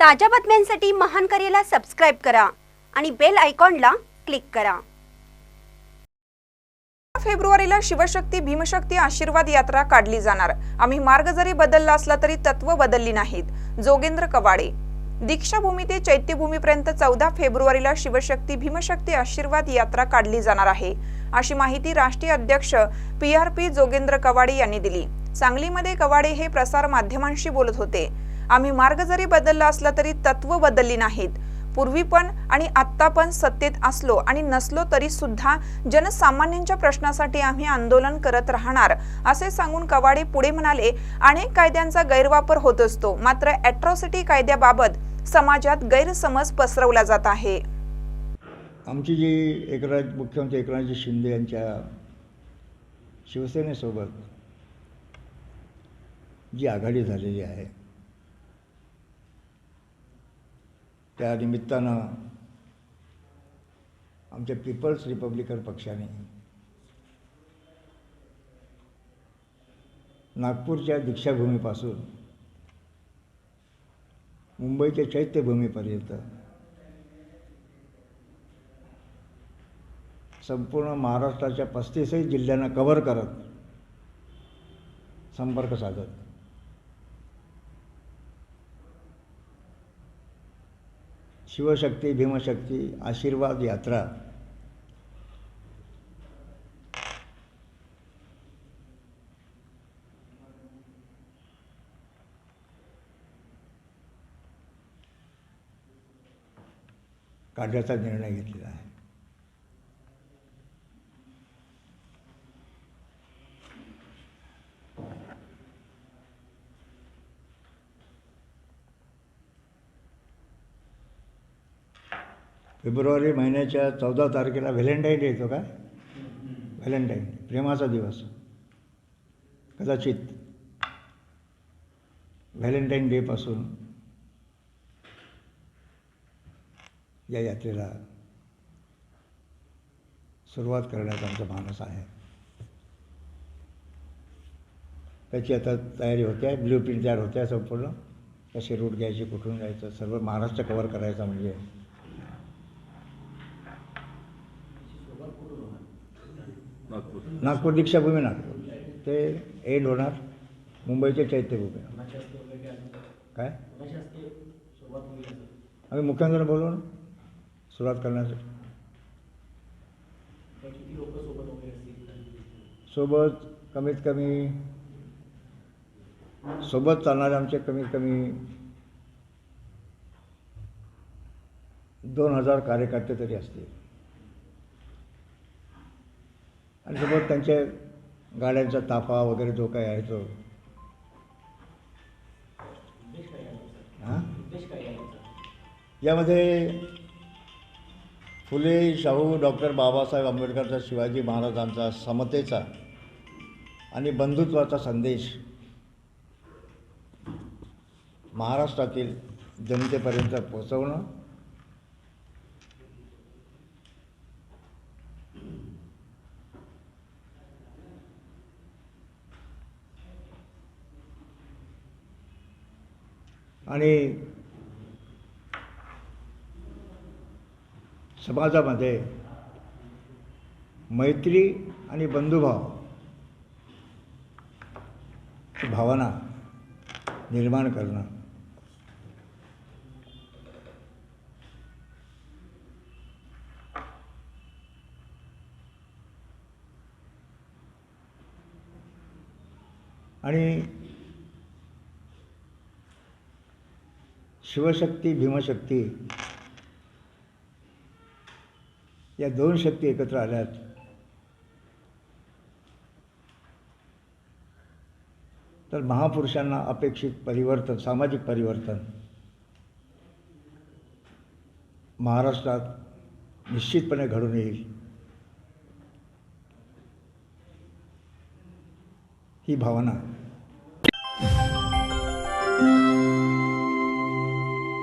ताज्या बातम्यांसाठी महान करेला सबस्क्राईब करा आणि बेल आयकॉनला क्लिक करा. फेब्रुवारीला शिवशक्ती भीमशक्ती आशीर्वाद यात्रा काढली जाणार. आम्ही मार्ग जरी बदलला असला तरी तत्व बदलली नाहीत. जोगेंद्र कवाडे. दीक्षाभूमी ते चैत्यभूमीपर्यंत चौदा फेब्रुवारीला शिवशक्ती भीमशक्ती आशीर्वाद यात्रा काढली जाणार आहे. अशी माहिती राष्ट्रीय अध्यक्ष P R P Jogendra Kawade यांनी दिली. सांगलीमध्ये कवाडे हे प्रसार माध्यमांशी बोलत होते. आम्ही मार्ग जरी बदलला असला तरी तत्व बदलली नाहीत. पूर्वी पण आणि आत्ता पण सत्तेत असलो आणि नसलो तरी सुद्धा जनसामान्यांच्या प्रश्नासाठी आम्ही आंदोलन करत राहणार असे सांगून कवाडे पुढे म्हणाले अनेक कायद्यांचा गैरवापर होत असतो मात्र अॅट्रॉसिटी कायद्याबाबत समाजात गैरसमज पसरवला जात आहे. आमची जी एकनाथ मुख्यमंत्री एकनाथजी शिंदे यांच्या शिवसेनेसोबत जी आघाडी झालेली आहे त्या निमित्तानं आमच्या पीपल्स रिपब्लिकन पक्षाने नागपूरच्या दीक्षाभूमीपासून मुंबईच्या चैत्यभूमीपर्यंत संपूर्ण महाराष्ट्राच्या पस्तीसही जिल्ह्यांना कव्हर करत संपर्क साधत. शिवशक्ती भीमशक्ती आशीर्वाद यात्रा. काढण्याचा निर्णय घेतलेला आहे. फेब्रुवारी महिन्याच्या चौदा तारखेला व्हॅलेंटाईन डे येतो काय व्हॅलेंटाईन प्रेमाचा दिवस. कदाचित व्हॅलेंटाईन डेपासून या यात्रेला सुरुवात करण्याचा आमचा मानस आहे. त्याची आता तयारी होते आहे ब्ल्यू प्रिंट तयार होते आहे संपूर्ण. कसे रूट घ्यायचे कुठून जायचं सर्व महाराष्ट्र कवर करायचा म्हणजे नागपूर दीक्षाभूमी नागपूर. ते एंड होणार मुंबईचे चैत्यभूमी. काय? आम्ही मुख्यमंत्र्यांना बोलून सुरुवात करण्यासाठी सोबत कमीत कमी सोबत चालणारे आमचे कमीत कमी दोन हजार कार्यकर्ते तरी असतील. आणि सोबत त्यांच्या गाड्यांचा ताफा वगैरे जो काही आहे तो. हां? यामध्ये फुले शाहू डॉक्टर बाबासाहेब आंबेडकरचा शिवाजी महाराजांचा समतेचा आणि बंधुत्वाचा संदेश महाराष्ट्रातील जनतेपर्यंत पोचवणं आणि समाजामध्ये मैत्री आणि बंधुभाव भावना निर्माण करणं. आणि शिवशक्ती भीमशक्ती. या दोन शक्ती एकत्र आल्यात. तर महापुरुषांना अपेक्षित परिवर्तन सामाजिक परिवर्तन. महाराष्ट्रात निश्चितपणे घडून येईल. ही भावना.